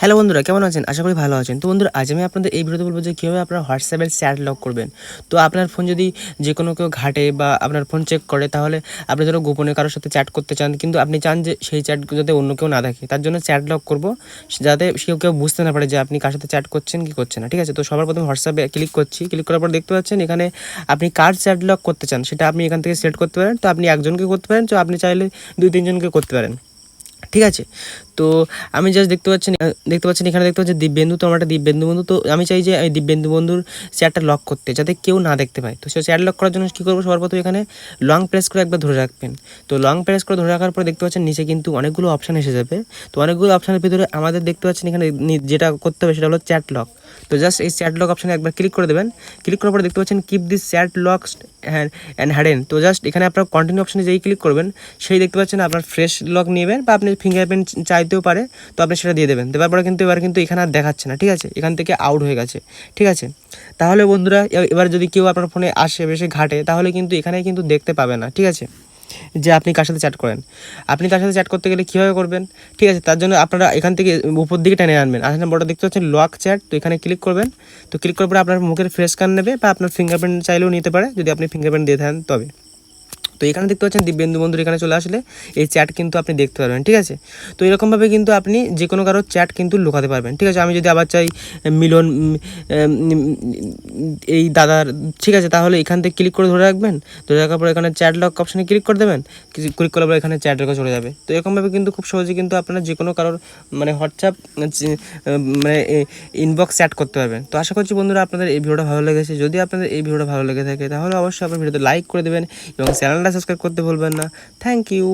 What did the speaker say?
Hello বন্ধুরা, কেমন আছেন? আশা করি ভালো আছেন। তো বন্ধুরা, আজ আমি আপনাদের এই ভিডিওতে বলব যে কীভাবে আপনার হোয়াটসঅ্যাপের চ্যাট লক করবেন। তো আপনার ফোন যদি যে কোনো কেউ ঘাটে বা আপনার ফোন চেক করে, তাহলে আপনি ধরো গোপনে কারোর সাথে চ্যাট করতে চান, কিন্তু আপনি চান যে সেই চ্যাট যাতে অন্য কেউ না দেখে। তার জন্য চ্যাট লক করব, যাতে কেউ কেউ বুঝতে না পারে যে আপনি কার সাথে চ্যাট করছেন, কি করছেন না। ঠিক আছে? তো সবার প্রথমে হোয়াটসঅ্যাপে ক্লিক করছি। ক্লিক করার পর দেখতে পাচ্ছেন, এখানে আপনি কার চ্যাট লক করতে চান, সেটা আপনি এখান থেকে সেট করতে পারেন। তো আপনি একজনকে করতে পারেন, তো আপনি চাইলে দুই তিনজনকে করতে পারেন। ঠিক আছে? তো আমি জাস্ট দেখতে পাচ্ছেন দেখতে পাচ্ছেন এখানে দেখতে পাচ্ছেন দিব্যেন্দু, তো আমার একটা দিব্যেন্দু বন্ধু। তো আমি চাই যে এই দিব্যেন্দু বন্ধুর চ্যাটটা লক করতে, যাতে কেউ না দেখতে পায়। তো সে চ্যাট লক করার জন্য কী করব? সবার প্রথমে এখানে লং প্রেস করে একবার ধরে রাখবেন। তো লং প্রেস করে ধরে রাখার পর দেখতে পাচ্ছেন নিচে কিন্তু অনেকগুলো অপশান এসে যাবে। তো অনেকগুলো অপশানের ভিতরে আমাদের দেখতে পাচ্ছেন এখানে যেটা করতে হবে সেটা হলো চ্যাট লক তো জাস্ট এই চ্যাট লক অপশানে একবার ক্লিক করে দেবেন। ক্লিক করার পর দেখতে পাচ্ছেন keep this chat lock and hidden তো জাস্ট এখানে আপনার কন্টিনিউ অপশানে যেই ক্লিক করবেন, সেই দেখতে পাচ্ছেন আপনার ফ্রেশ লক নেবেন বা আপনি ফিঙ্গারপ্রিন্ট চাইতেও পারে, তো আপনি সেটা দিয়ে দেবেন। দেওয়ার পরে কিন্তু এবার কিন্তু এখানে আর দেখাচ্ছে না, ঠিক আছে? এখান থেকে আউট হয়ে গেছে, ঠিক আছে? তাহলে বন্ধুরা এবার যদি কেউ আপনার ফোনে আসে বেশি ঘাটে, তাহলে কিন্তু এখানে কিন্তু দেখতে পাবে না, ঠিক আছে? যে আপনি কার সাথে চ্যাট করেন। আপনি তার সাথে চ্যাট করতে গেলে কীভাবে করবেন? ঠিক আছে, তার জন্য আপনারা এখান থেকে উপর দিকে টেনে আনবেন। আসলে বড় দেখতে পাচ্ছেন লক চ্যাট তো এখানে ক্লিক করবেন। তো ক্লিক করার পরে আপনার মুখের ফ্রেশ স্ক্যান নেবে বা আপনার ফিঙ্গারপ্রিন্ট চাইলেও নিতে পারে, যদি আপনি ফিঙ্গারপ্রিন্ট দিয়ে থাকেন তবে। তো এখানে দেখতে পাচ্ছেন দিব্যেন্দু বন্ধুর এখানে চলে আসলে। এই চ্যাট কিন্তু আপনি দেখতে পারবেন, ঠিক আছে? তো এরকমভাবে কিন্তু আপনি যে কোনো কারোর চ্যাট কিন্তু লুকাতে পারবেন, ঠিক আছে? আমি যদি আবার চাই মিলন এই দাদার, ঠিক আছে? তাহলে এখান থেকে ক্লিক করে ধরে রাখবেন, ধরে রাখার পর এখানে চ্যাট লক অপশানে ক্লিক করে দেবেন ক্লিক করার পর এখানে চ্যাট লকে চলে যাবে। তো এরকমভাবে কিন্তু খুব সহজে কিন্তু আপনারা যে কোনো কারোর মানে হোয়াটসঅ্যাপ মানে ইনবক্স চ্যাট করতে পারবেন। তো আশা করছি বন্ধুরা আপনাদের এই ভিডিওটা ভালো লেগেছে। যদি আপনাদের এই ভিডিওটা ভালো লেগে থাকে, তাহলে অবশ্যই আপনার ভিডিওতে লাইক করে দেবেন এবং চ্যানেলটা সাবস্ক্রাইব করতে ভুলবেন না থ্যাংক ইউ